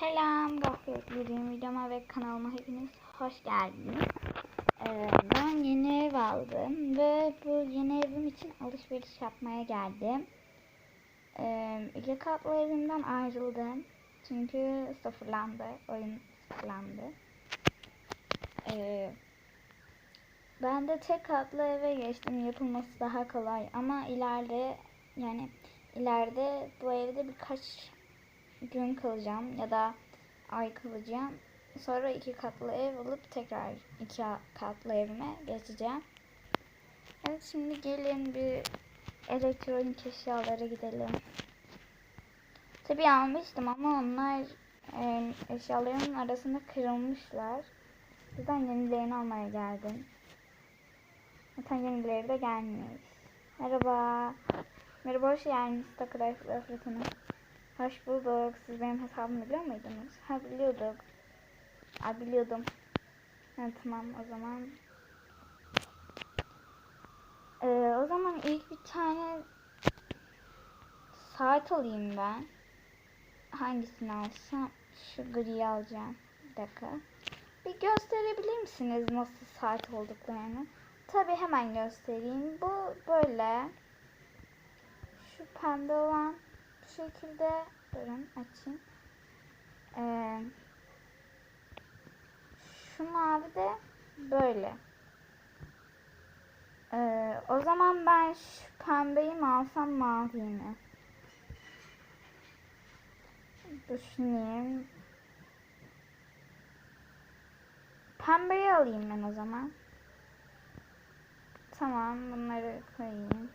Selam gafletlerim videoma ve kanalıma hepiniz hoş geldiniz. Ee, ben yeni ev aldım ve bu yeni evim için alışveriş yapmaya geldim. Ee, iki katlı evimden ayrıldım. Çünkü sıfırlandı, oyun sıfırlandı. Ee, ben de tek katlı eve geçtim. Yapılması daha kolay ama ileride yani ileride bu evde birkaç gün kalacağım ya da ay kalacağım. Sonra iki katlı ev alıp tekrar iki katlı evime geçeceğim. Evet şimdi gelin bir elektronik eşyalara gidelim. Tabii almıştım ama onlar e, eşyalarımın arasında kırılmışlar. O yüzden yenilerini almaya geldim. Zaten yenileri de gelmiş. Merhaba. Merhaba hoş geldiniz Takır Afrika'na. Hoş bulduk. Siz benim hesabımı biliyor muydunuz? Ha biliyorduk. Ha biliyordum. Ha, tamam o zaman. Ee, o zaman ilk bir tane saat alayım ben. Hangisini alsam? Şu griyi alacağım. Bir dakika. Bir gösterebilir misiniz nasıl saat olduklarını? Tabi hemen göstereyim. Bu böyle. Şu pembe olan şekilde durun açayım. Ee, şu mavi de böyle. Ee, o zaman ben şu pembeyi mi alsam mavi mi? Düşüneyim. Pembeyi alayım ben o zaman. Tamam bunları koyayım.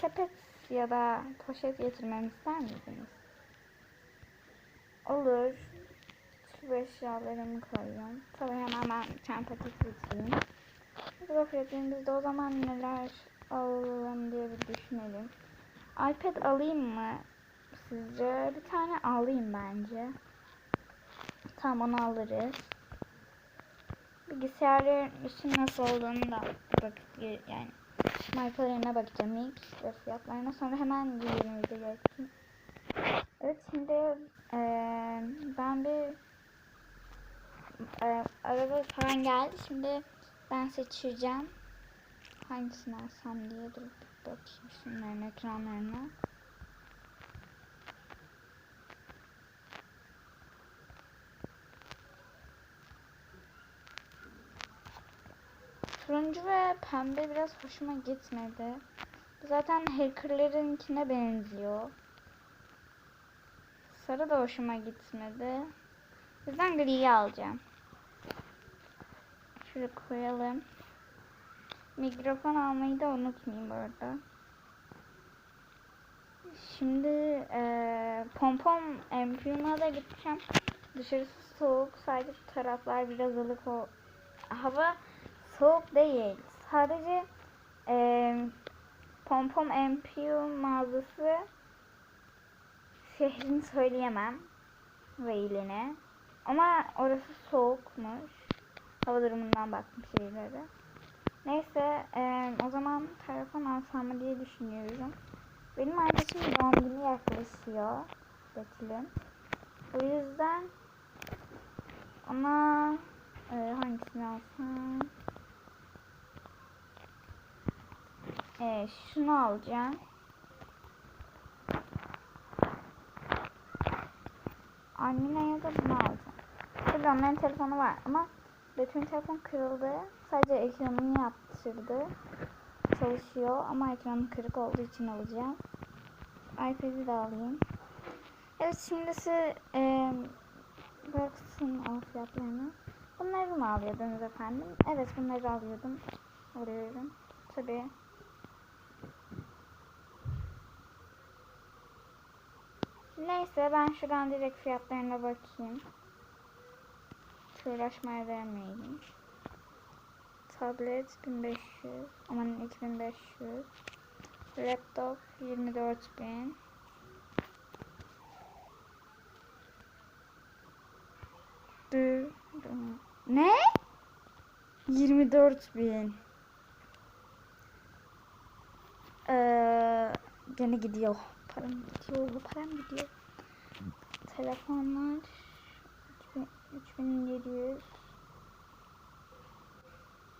Sepet ya da poşet getirmemi ister misiniz? Olur. Şu eşyalarımı koyuyorum. Tabii hemen ben çanta getireyim. Gofretlerimizde o zaman neler alalım diye bir düşünelim. iPad alayım mı sizce? Bir tane alayım bence. Tamam onu alırız. Bilgisayarların için nasıl olduğunu da bak yani markalarına bakacağım ilk ve fiyatlarına sonra hemen diğerimize geçeyim. Evet şimdi e, ben bir e, araba falan geldi. Şimdi ben seçeceğim. Hangisini alsam diye dur bir bakayım şunların ekranlarına. Turuncu ve pembe biraz hoşuma gitmedi. Zaten hackerlarınkine benziyor. Sarı da hoşuma gitmedi. O yüzden griyi alacağım. Şöyle koyalım. Mikrofon almayı da unutmayayım bu arada. Şimdi e, pompom empiyuma da gideceğim. Dışarısı soğuk. Sadece taraflar biraz ılık o. Hava soğuk değil. Sadece e, Pompom MPU mağazası şehrini söyleyemem ve ilini. Ama orası soğukmuş. Hava durumundan baktım şeylere. Neyse e, o zaman telefon alsam mı diye düşünüyorum. Benim arkadaşım doğum günü yaklaşıyor. Betül'ün. O yüzden ona e, hangisini alsam? Ee, şunu alacağım. Anne'ye da bunu alacağım. Tabii onların telefonu var ama bütün telefon kırıldı. Sadece ekranını yaptırdı. Çalışıyor ama ekranı kırık olduğu için alacağım. iPad'i de alayım. Evet şimdi size e, baksın o fiyatlarına. Bunları mı alıyordunuz efendim? Evet bunları alıyordum. Alıyorum. Tabii Neyse ben şuradan direkt fiyatlarına bakayım. Hiç uğraşmaya vermeyelim. Tablet 1500. Aman 2500. Laptop 24000. Ne? 24000. Ee, gene gidiyor. Param gidiyor. Param gidiyor. telefonlar 3000 3700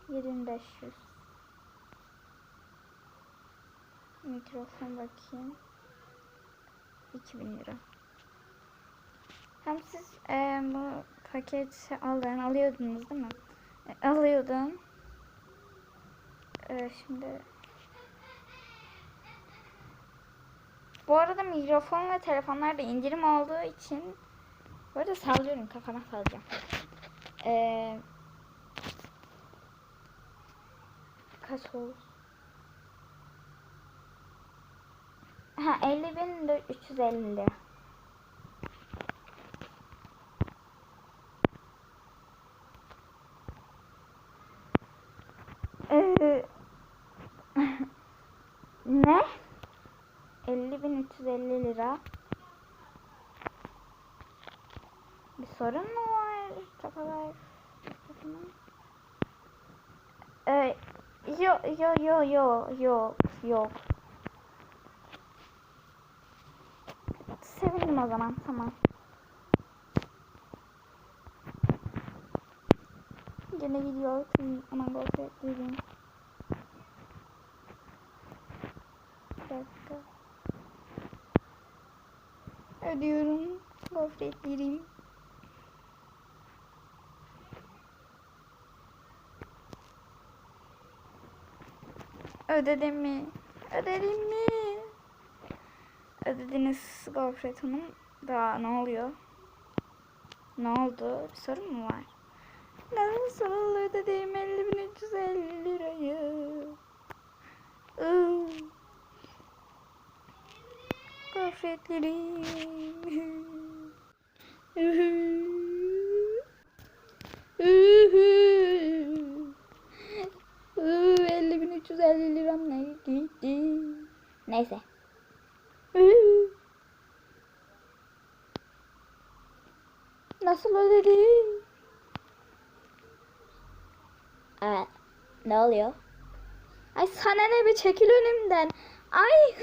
7500 Mikrofon bakayım 2000 lira Hem siz e, bu paket aldın alıyordunuz değil mi? E, alıyordum e, Şimdi Bu arada mikrofon ve telefonlarda indirim olduğu için Bu arada sallıyorum kafama sallayacağım. Ee, kaç oldu? Ha 50.350 lira. Ee, ne? 50.350 lira. Bir sorun mu var? Kafalar. Ee, yo yo yo yo yok yok. Sevindim o zaman tamam. Gene gidiyor. Aman gofret yiyeyim. Bir dakika. Ödüyorum. Gofret yiyeyim. ödedim mi? Ödedim mi? Ödediniz Gofret Hanım. Daha ne oluyor? Ne oldu? Bir sorun mu var? Nasıl ödedim 50.350 lirayı? Gofretlerim. Ooh. 350 liram ne gitti. Neyse. Nasıl ödedi? Evet. Ne oluyor? Ay sana ne bir çekil önümden. Ay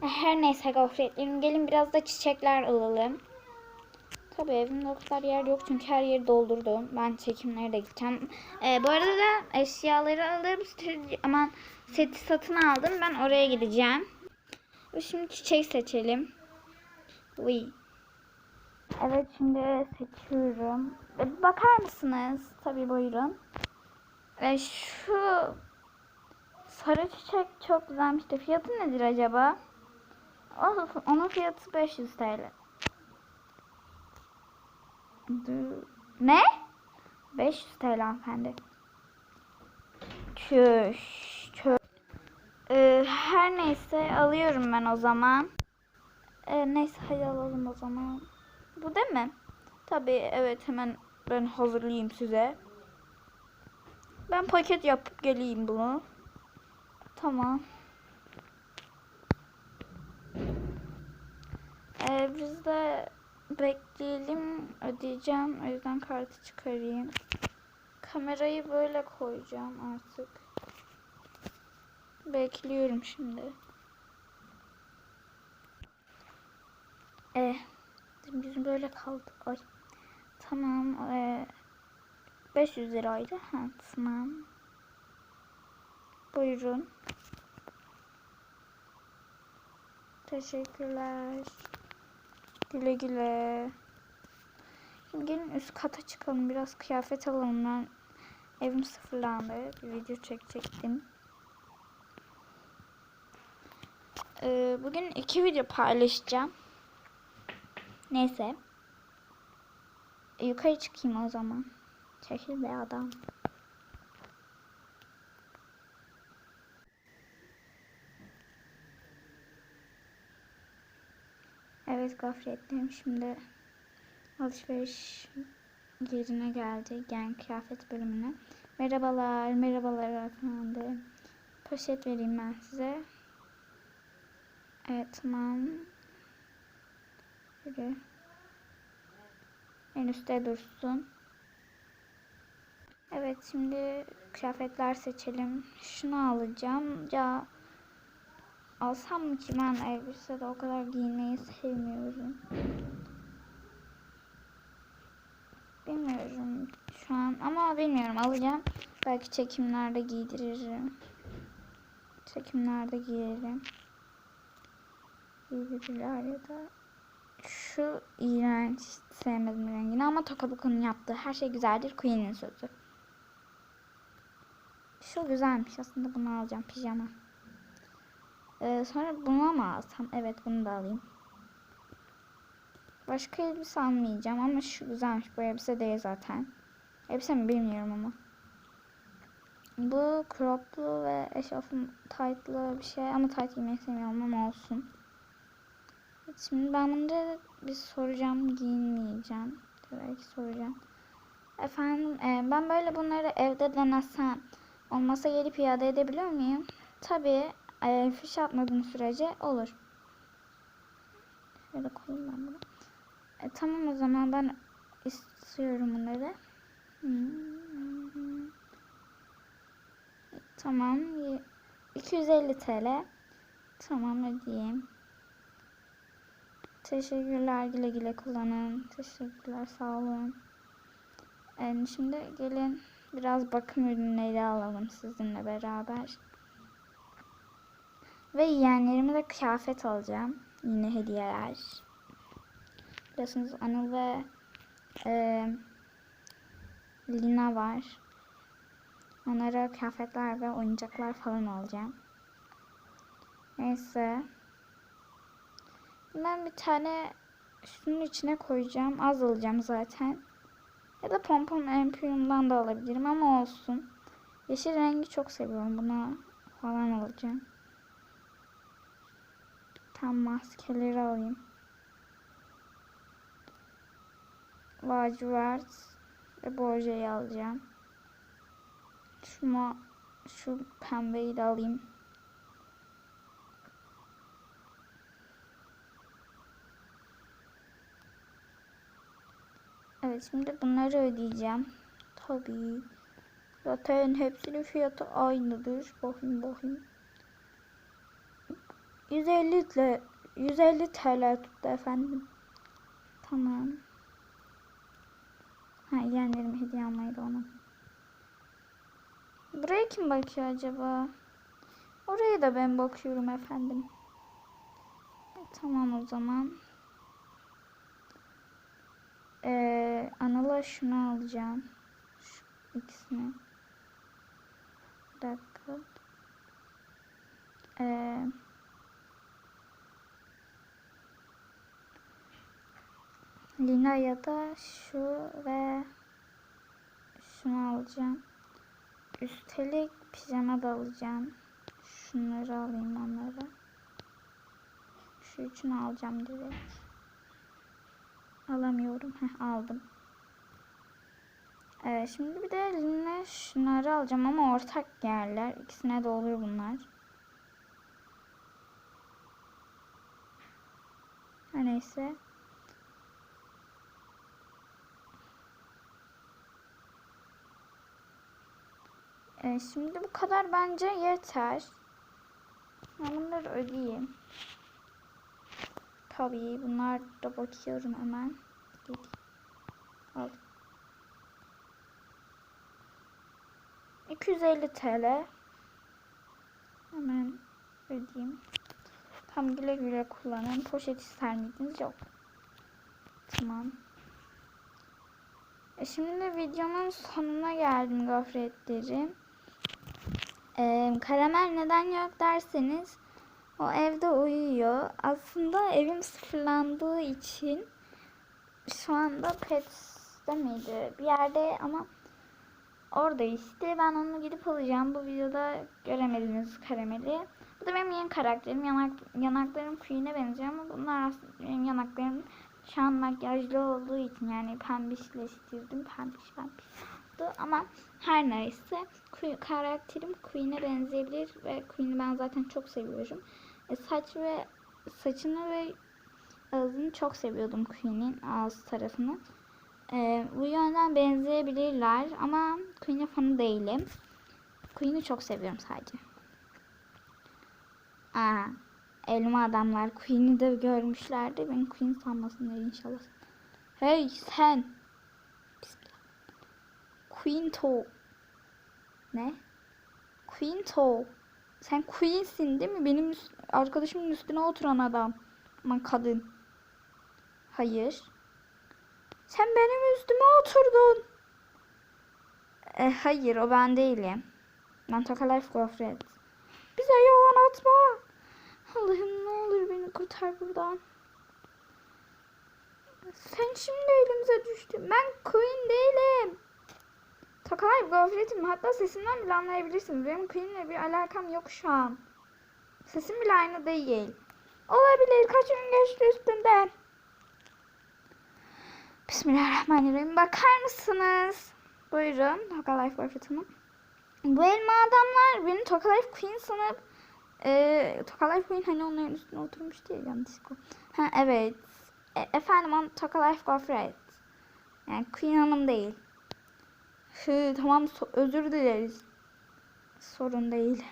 Her neyse gofretlerim gelin biraz da çiçekler alalım. Tabii evimde o kadar yer yok çünkü her yeri doldurdum. Ben çekimlere de gideceğim. Ee, bu arada da eşyaları stüdyo, aman seti satın aldım. Ben oraya gideceğim. Şimdi çiçek seçelim. Uy. Evet şimdi seçiyorum. Ee, Bakar mısınız? Tabii buyurun. Ee, şu sarı çiçek çok güzelmiş de fiyatı nedir acaba? Onun fiyatı 500 TL. Ne? 500 TL hanımefendi. Çüş. Çüş. Ee, her neyse alıyorum ben o zaman. Ee, neyse hadi alalım o zaman. Bu değil mi? Tabii evet hemen ben hazırlayayım size. Ben paket yapıp geleyim bunu. Tamam. Ee, biz de bekleyelim. Ödeyeceğim. O yüzden kartı çıkarayım. Kamerayı böyle koyacağım artık. Bekliyorum şimdi. Eh. Biz böyle kaldık. Ay. Tamam. Ee, 500 liraydı. Ha, tamam. Buyurun. Teşekkürler. Güle güle. Şimdi gelin üst kata çıkalım. Biraz kıyafet alalım. Ben evim sıfırlandı. Bir video çekecektim. Ee, bugün iki video paylaşacağım. Neyse. Yukarı çıkayım o zaman. Çekil be adam. Evet gafletlerim şimdi alışveriş yerine geldi. Yani kıyafet bölümüne. Merhabalar, merhabalar efendim. Poşet vereyim ben size. Evet tamam. Şöyle. En üstte dursun. Evet şimdi kıyafetler seçelim. Şunu alacağım. Ya alsam ki ben elbise de o kadar giymeyi sevmiyorum. Bilmiyorum şu an ama bilmiyorum alacağım. Belki çekimlerde giydiririm. Çekimlerde giyerim. Giydirirler ya da şu iğrenç sevmedim rengini ama Tokabuko'nun yaptığı her şey güzeldir Queen'in sözü. Şu güzelmiş aslında bunu alacağım pijama. Ee, sonra bunu mu alsam? Evet bunu da alayım. Başka elbise almayacağım ama şu güzelmiş. Bu elbise değil zaten. Elbise mi bilmiyorum ama. Bu croplu ve eşofman tight'lı bir şey ama tight giymeyi sevmiyorum ama olsun. Şimdi ben bunları bir soracağım, giyinmeyeceğim. Belki soracağım. Efendim, e, ben böyle bunları evde denesem olmasa gelip iade edebiliyor muyum? Tabii, e, fiş atmadığım sürece olur. Şöyle koyayım ben bunu. E, tamam o zaman ben istiyorum bunları. Hmm. Tamam. y- 250 TL. Tamam ödeyeyim. Teşekkürler güle güle kullanın. Teşekkürler sağ olun. Yani şimdi gelin biraz bakım ürünleri alalım sizinle beraber. Ve yeğenlerime de kıyafet alacağım. Yine hediyeler. Biliyorsunuz Anıl ve e, Lina var. Onlara kıyafetler ve oyuncaklar falan alacağım. Neyse. Ben bir tane şunun içine koyacağım. Az alacağım zaten. Ya da pompon empiyumdan da alabilirim ama olsun. Yeşil rengi çok seviyorum. Buna falan alacağım. Tam maskeleri alayım. Lacivert ve bojeyi alacağım. Şuna şu pembeyi de alayım. Evet şimdi bunları ödeyeceğim. Tabii. Zaten hepsinin fiyatı aynıdır. Bakayım bakayım. 150 TL, 150 TL tuttu efendim. Tamam. Ha yeğenlerime hediye almayı da ona. Buraya kim bakıyor acaba? Oraya da ben bakıyorum efendim. E, tamam o zaman. Ee, Anıl'a şunu alacağım. Şu ikisini. Bir dakika. Ee, Lina'ya da şu ve şunu alacağım. Üstelik pijama da alacağım. Şunları alayım onlara. Şu üçünü alacağım direkt. Alamıyorum. Heh, aldım. Evet, şimdi bir de elimle şunları alacağım ama ortak yerler. İkisine de olur bunlar. Her neyse. Ee, şimdi bu kadar bence yeter. Ben bunları ödeyeyim. Tabii bunlar da bakıyorum hemen. Al. 250 TL. Hemen ödeyeyim. Tam güle güle kullanın. Poşet ister miydiniz? Yok. Tamam. E şimdi videomun sonuna geldim gofretlerim. Ee, karamel neden yok derseniz o evde uyuyor. Aslında evim sıfırlandığı için şu anda Pets'te miydi? Bir yerde ama orada işte. Ben onu gidip alacağım. Bu videoda göremediniz karameli. Bu da benim yeni karakterim. Yanak, yanaklarım Queen'e benziyor ama bunlar aslında benim yanaklarım şu an makyajlı olduğu için yani pembişleştirdim. Pembiş pembiş oldu ama her neyse karakterim Queen'e benzeyebilir ve Queen'i ben zaten çok seviyorum. E, saç ve saçını ve ağzını çok seviyordum Queen'in ağız tarafını. E, bu yönden benzeyebilirler ama Queen'e fanı değilim. Queen'i çok seviyorum sadece. Aa, elma adamlar Queen'i de görmüşlerdi. Beni Queen sanmasınlar inşallah. Hey sen. Quinto. Ne? Quinto. Sen Queen'sin değil mi? Benim arkadaşımın üstüne oturan adam. Aman kadın. Hayır. Sen benim üstüme oturdun. E, hayır o ben değilim. Ben Toka Life Gofret. Bize yalan atma. Allah'ım ne olur beni kurtar buradan. Sen şimdi elimize düştün. Ben Queen değilim. Life Gofret'im. Hatta sesimden bile anlayabilirsin. Benim Queen'le bir alakam yok şu an. Sesim bile aynı değil. Olabilir. Kaç gün geçti üstünden. Bismillahirrahmanirrahim. Bakar mısınız? Buyurun. Toka Life Gofret Hanım. Bu elma adamlar beni Toka Life Queen sanıp e, Toka Queen hani onların üstüne oturmuştu ya yanlışlıkla. Ha evet. E, efendim Toka Life Gofret. Yani Queen Hanım değil. Hı, tamam so- özür dileriz. Sorun değil.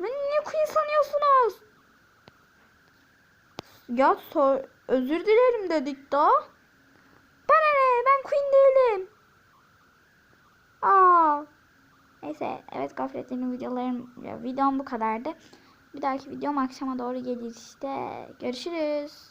Beni niye Queen sanıyorsunuz? Ya sor, özür dilerim dedik da. Bana ne? Ben Queen değilim. Aa. Neyse evet gafletlerin videolarım ya, videom bu kadardı. Bir dahaki videom akşama doğru gelir işte. Görüşürüz.